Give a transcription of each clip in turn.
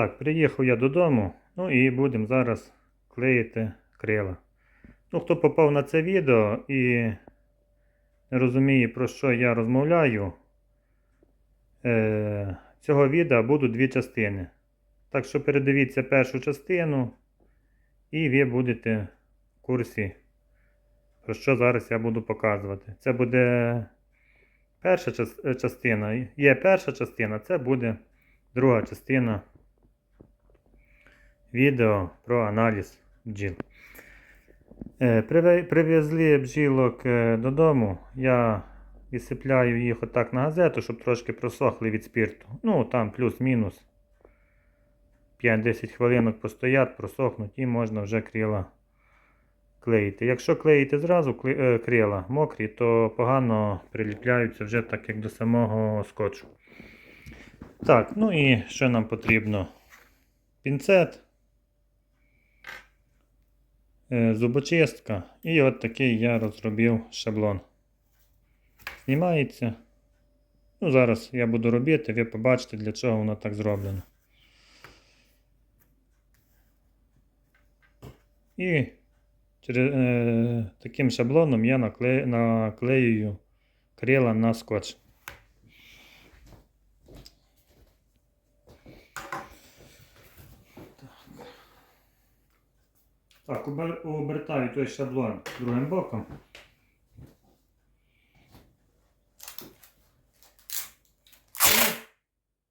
Так, приїхав я додому, ну і будемо зараз клеїти крила. Ну, хто попав на це відео і не розуміє, про що я розмовляю, е, цього відео будуть дві частини. Так що передивіться першу частину, і ви будете в курсі, про що зараз я буду показувати. Це буде перша частина. Є перша частина, це буде друга частина відео про аналіз бджіл. Е, Привезли бджілок е, додому. Я відсипляю їх отак на газету, щоб трошки просохли від спірту. Ну, там плюс-мінус 5-10 хвилинок постоять, просохнуть і можна вже крила клеїти. Якщо клеїти зразу е, крила мокрі, то погано приліпляються вже так як до самого скотчу. Так, ну і що нам потрібно? Пінцет, зубочистка і от такий я розробив шаблон. Знімається. Ну, зараз я буду робити, ви побачите, для чого воно так зроблено. І через, е, таким шаблоном я накле, наклеюю крила на скотч. Так, обертаю той шаблон другим боком.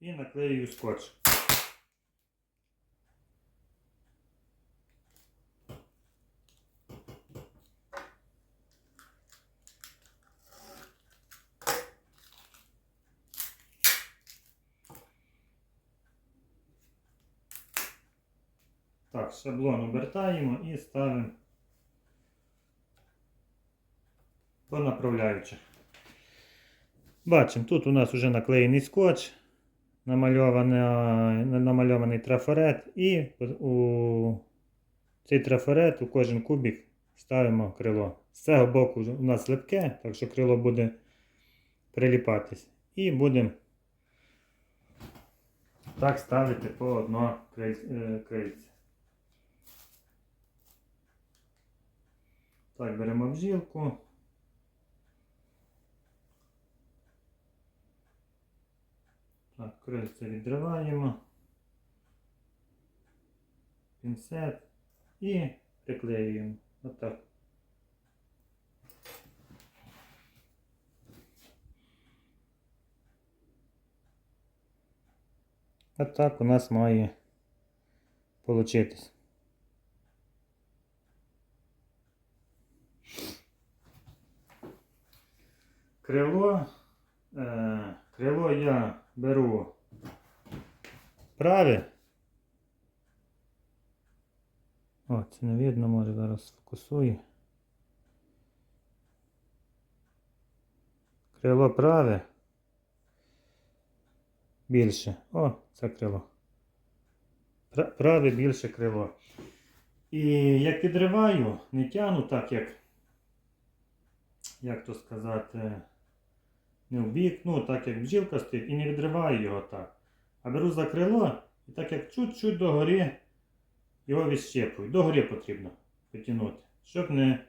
І наклею скотч. Так, шаблон обертаємо і ставимо по направляючих. Бачимо, тут у нас вже наклеєний скотч, намальований, намальований трафарет і у цей трафарет у кожен кубик ставимо крило. З цього боку у нас липке, так що крило буде приліпатись. І будемо так ставити по одно е, крильце. Так, беремо бжілку. Так, крильце відриваємо. Пінцет і приклеюємо. Отак. Отак у нас має получитись. Крило, е, крило я беру праве. О, це не видно, може зараз сфокусую. Крило праве. Більше. О, це крило. Праве більше крило. І як підриваю, не тягну так, як, як то сказати, не в бік, ну так як бджілка стоїть, і не відриваю його так. А беру за крило і так як чуть-чуть догори його відщепую. Догори потрібно потягнути, щоб не,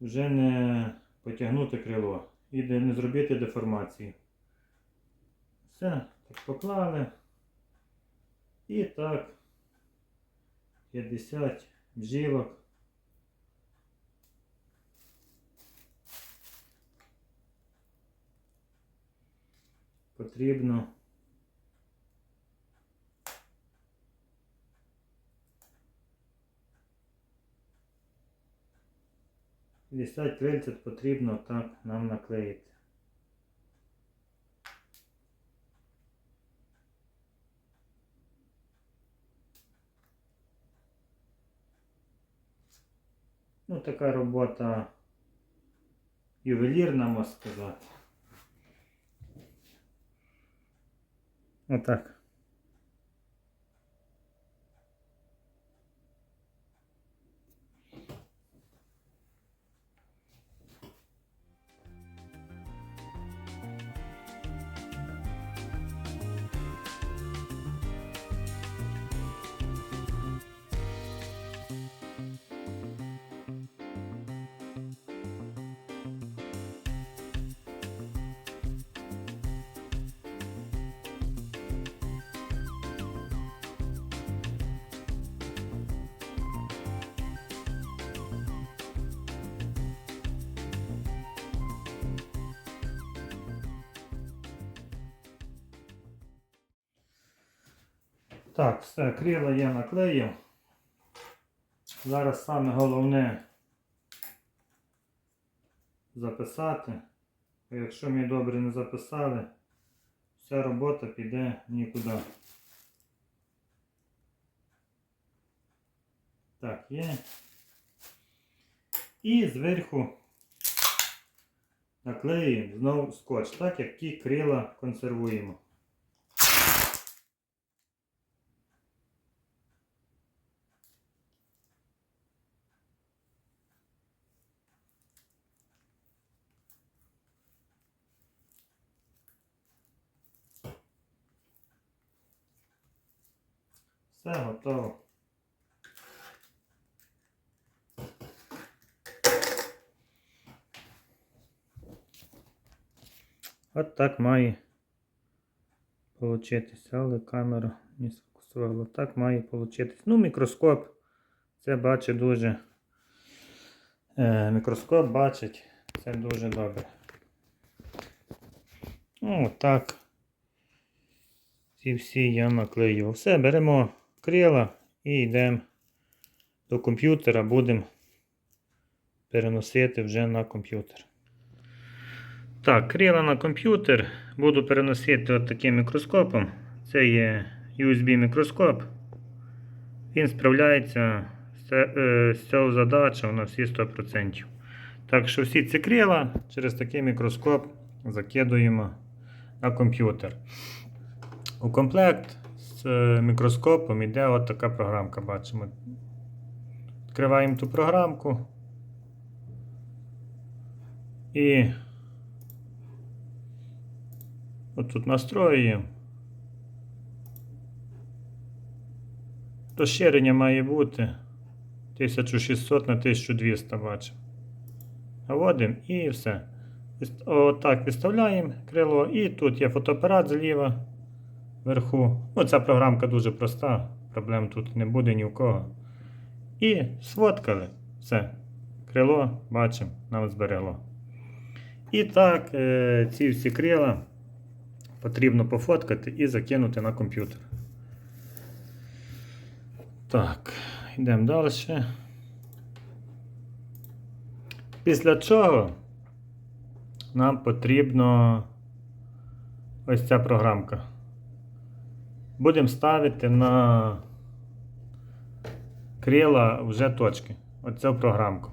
вже не потягнути крило і не зробити деформації. Все, так поклали. І так 50 бджілок. Потрібно Десять тридцять потрібно так нам наклеїти. Ну, така робота ювелірна, можна сказати. Отак. Так, все, крила я наклеїв. Зараз саме головне записати. Якщо ми добре не записали, вся робота піде нікуди. Так, є. І зверху наклеюємо знову скотч, так як ті крила консервуємо. Все готово. От так має получитися, але камера не сфокусувала. Так має получитись. Ну, мікроскоп це бачить дуже. Е, мікроскоп бачить це дуже добре. Ну, так. Ці всі я наклею. Все, беремо крила і йдемо до комп'ютера, будемо переносити вже на комп'ютер. Так, крила на комп'ютер буду переносити от таким мікроскопом. Це є USB мікроскоп. Він справляється з е, цього задачею на всі 100%. Так що всі ці крила через такий мікроскоп закидуємо на комп'ютер. У комплект з е, мікроскопом йде от така програмка, бачимо. Відкриваємо ту програмку. І отут настроюємо. Розширення має бути 1600 на 1200 бачимо. Вводимо і все. Отак виставляємо крило. І тут є фотоапарат зліва вверху. Ну, ця програмка дуже проста, проблем тут не буде ні в кого. І сфоткали. Все. Крило, бачимо, нам зберегло. І так, е, ці всі крила потрібно пофоткати і закинути на комп'ютер. Так, йдемо далі. Після чого нам потрібно ось ця програмка. Будемо ставити на крила вже точки. Оцю програмку.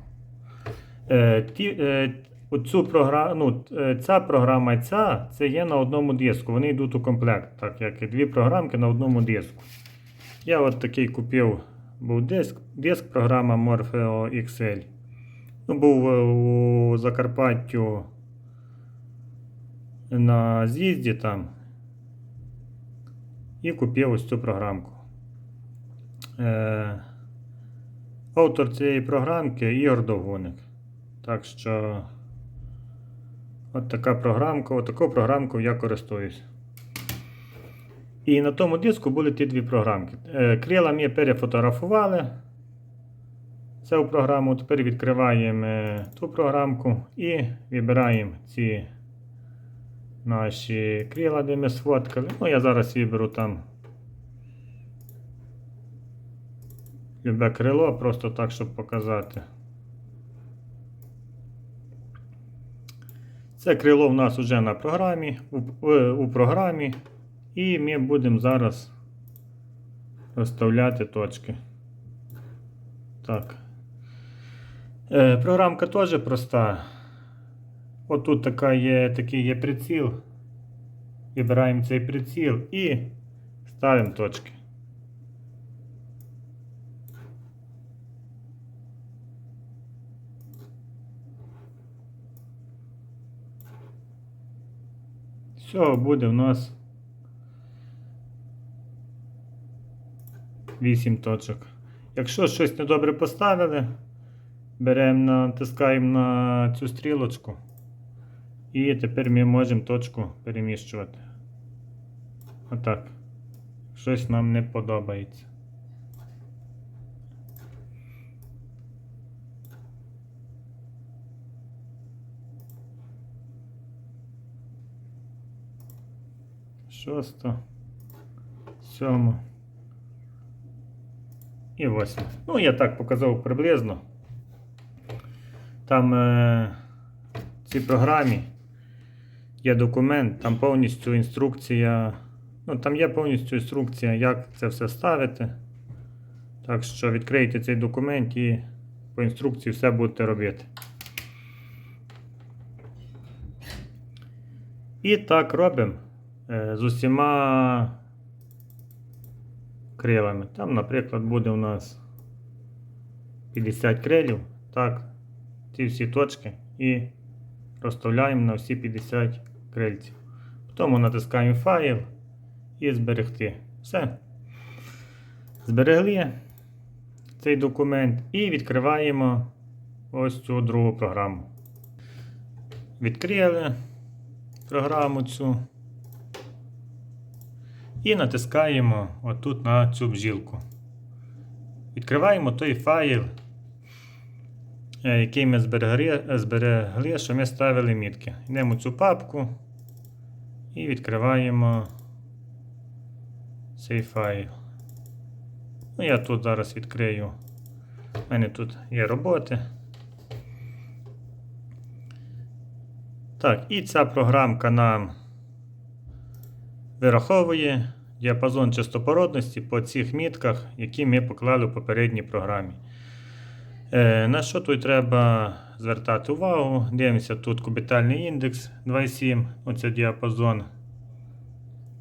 Е, ті, е, оцю програ... ну, е, ця програма і ця це є на одному диску. Вони йдуть у комплект, так як і дві програмки на одному диску. Я от такий купив був диск, диск програма Morpheo XL. Ну, був е, у Закарпаттю на з'їзді там. І купив ось цю програмку. Е, автор цієї програмки Ігор Довгоник. Так що от така програмка, от таку програмку я користуюсь. І на тому диску були ті дві програмки. Е, Крила ми перефотографували цю програму. Тепер відкриваємо е, ту програмку і вибираємо ці наші крила, де ми сфоткали. Ну, я зараз виберу там любе крило, просто так, щоб показати. Це крило в нас вже на програмі, у, у програмі, і ми будемо зараз розставляти точки. Так. Е, програмка теж проста. Отут така є, такий є приціл. Вибираємо цей приціл і ставимо точки. Все, буде в нас 8 точок. Якщо щось недобре поставили, беремо, натискаємо на цю стрілочку. І тепер ми можемо точку переміщувати. Отак. Щось нам не подобається. Шоста. Сьома. і восьма. Ну, я так показав приблизно. Там е, в програмі є документ, там повністю інструкція. Ну, там є повністю інструкція, як це все ставити. Так що відкрийте цей документ і по інструкції все будете робити. І так робимо е, з усіма крилами. Там, наприклад, буде у нас 50 крилів. Так, ці всі точки і розставляємо на всі 50 крильців. Потім натискаємо файл і зберегти. Все. Зберегли цей документ і відкриваємо ось цю другу програму. Відкрили програму цю. І натискаємо отут на цю бжілку. Відкриваємо той файл, е, який ми зберегли, зберегли, що ми ставили мітки. Йдемо цю папку і відкриваємо цей файл. Ну, я тут зараз відкрию. У мене тут є роботи. Так, і ця програмка нам вираховує діапазон частопородності по цих мітках, які ми поклали в попередній програмі. Е, на що тут треба звертати увагу? Дивимося тут кубітальний індекс 2,7, оце діапазон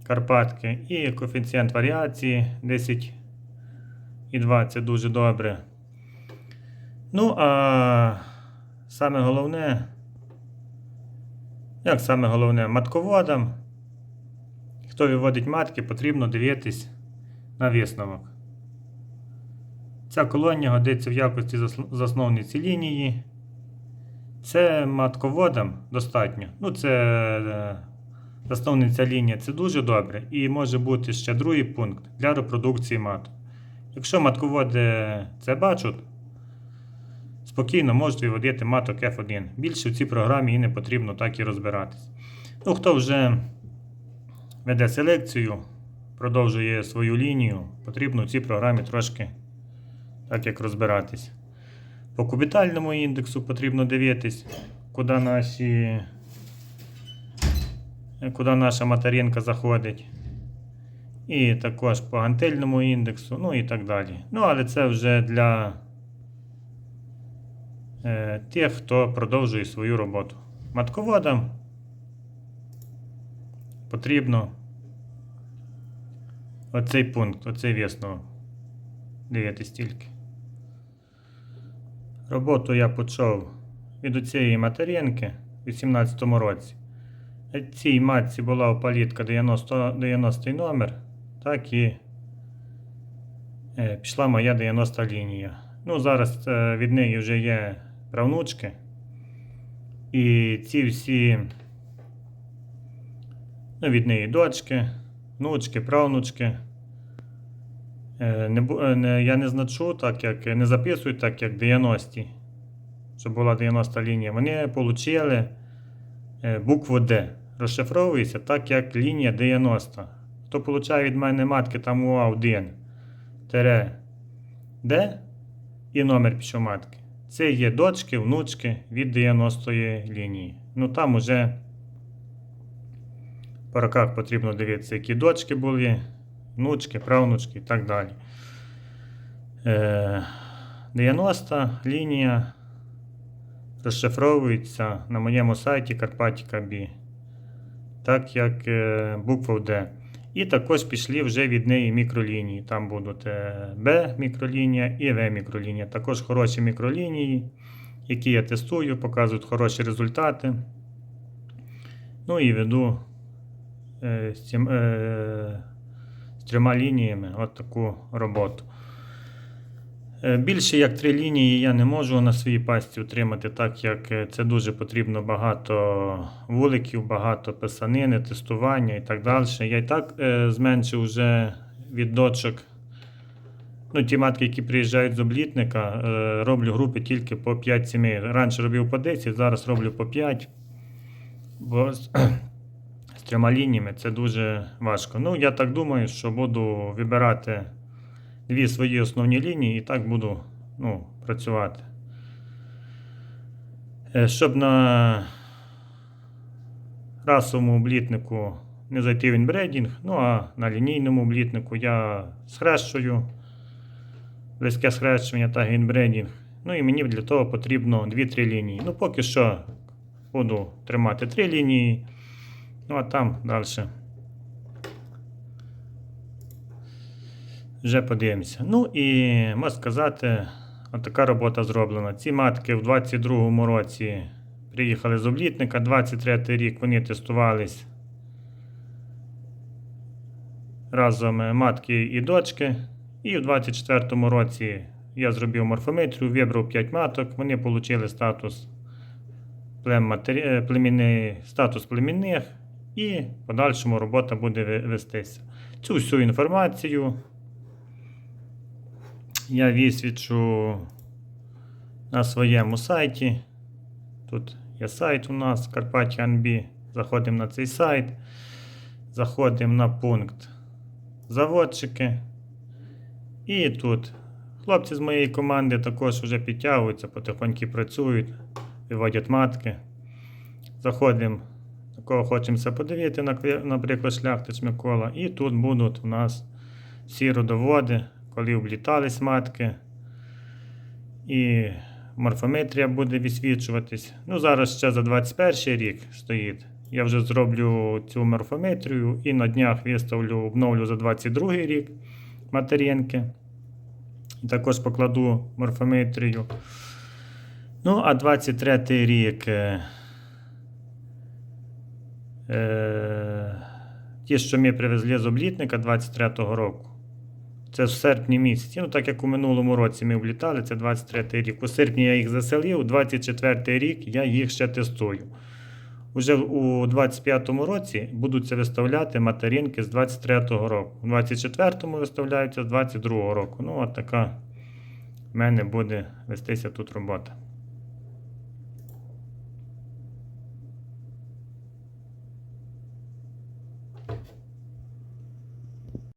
Карпатки, і коефіцієнт варіації 10,2 це дуже добре. Ну, а саме головне, як саме головне, матководам, хто виводить матки, потрібно дивитись на висновок. Ця колонія годиться в якості засновниці лінії. Це матководам достатньо. Ну, це е, засновниця лінія це дуже добре. І може бути ще другий пункт для репродукції маток. Якщо матководи це бачать, спокійно можуть виводити маток F1. Більше в цій програмі і не потрібно так і розбиратись. Ну, хто вже веде селекцію, продовжує свою лінію, потрібно в цій програмі трошки так як розбиратись. По кубітальному індексу потрібно дивитись, куди наші. Куди наша материнка заходить. І також по гантельному індексу, ну і так далі. Ну, але це вже для е, тих, хто продовжує свою роботу. Матководам потрібно оцей пункт, оцей висновок. Дивитись тільки. Роботу я почав від цієї материнки у 2018 році. Цій матці була опалітка 90, 90 номер, так і е, пішла моя 90 лінія. Ну, зараз е, від неї вже є правнучки. І ці всі ну, від неї дочки, внучки, правнучки. Е, е, не, я не значу, так як не записую, так як 90-ті, щоб була 90 лінія. Вони отримали е, букву D. Розшифровується так, як лінія 90. Хто получає від мене матки там УА1 тире D і номер пішов матки. Це є дочки, внучки від 90-ї лінії. Ну там уже по роках потрібно дивитися, які дочки були, внучки, правнучки і так далі. Е, 90 лінія розшифровується на моєму сайті Карпатіка Бі. Так як е, буква D. І також пішли вже від неї мікролінії. Там будуть е, B мікролінія і V мікролінія. Також хороші мікролінії, які я тестую, показують хороші результати. Ну і веду е, з, цим, е, з трьома лініями от таку роботу. Е, Більше як три лінії я не можу на своїй пасті утримати, так як е, це дуже потрібно багато вуликів, багато писанини, тестування і так далі. Я і так е, зменшив вже від дочок. Ну, ті матки, які приїжджають з облітника, роблю групи тільки по 5 сімей. Раніше робив по 10, зараз роблю по 5. Бо трьома лініями це дуже важко. Ну, я так думаю, що буду вибирати дві свої основні лінії і так буду ну, працювати. Е, Щоб на расовому облітнику не зайти в інбредінг, ну а на лінійному облітнику я схрещую близьке схрещування та інбредінг. Ну і мені для того потрібно 2-3 лінії. Ну, поки що буду тримати 3 лінії. Ну а там далі. Вже подивимося. Ну і можна сказати, отака робота зроблена. Ці матки в 22-му році приїхали з облітника, 23 рік вони тестувались разом е, матки і дочки. І в 24-му році я зробив морфометрію, вибрав 5 маток, вони отримали статус е, племінний, статус племінних, і в подальшому робота буде вестися. Цю всю інформацію я висвічу на своєму сайті. Тут є сайт у нас Карпаття NB. Заходимо на цей сайт. Заходимо на пункт заводчики. І тут хлопці з моєї команди також вже підтягуються, потихоньку працюють, виводять матки. Заходимо, на кого хочемося подивити, наприклад, шляхтич Микола. І тут будуть у нас всі родоводи, коли облітались матки. І морфометрія буде висвічуватись. Ну, зараз ще за 21 рік стоїть. Я вже зроблю цю морфометрію і на днях виставлю, обновлю за 22 рік материнки. І також покладу морфометрію. Ну, а 23 рік. Е, ті, що ми привезли з облітника 23-го року. Це в серпні місяці. Ну, так як у минулому році ми влітали, це 23 рік. У серпні я їх заселив, 24 рік я їх ще тестую. Уже у 25-му році будуться виставляти материнки з 23-го року. У 24-му виставляються з 22-го року. Ну, от така в мене буде вестися тут робота.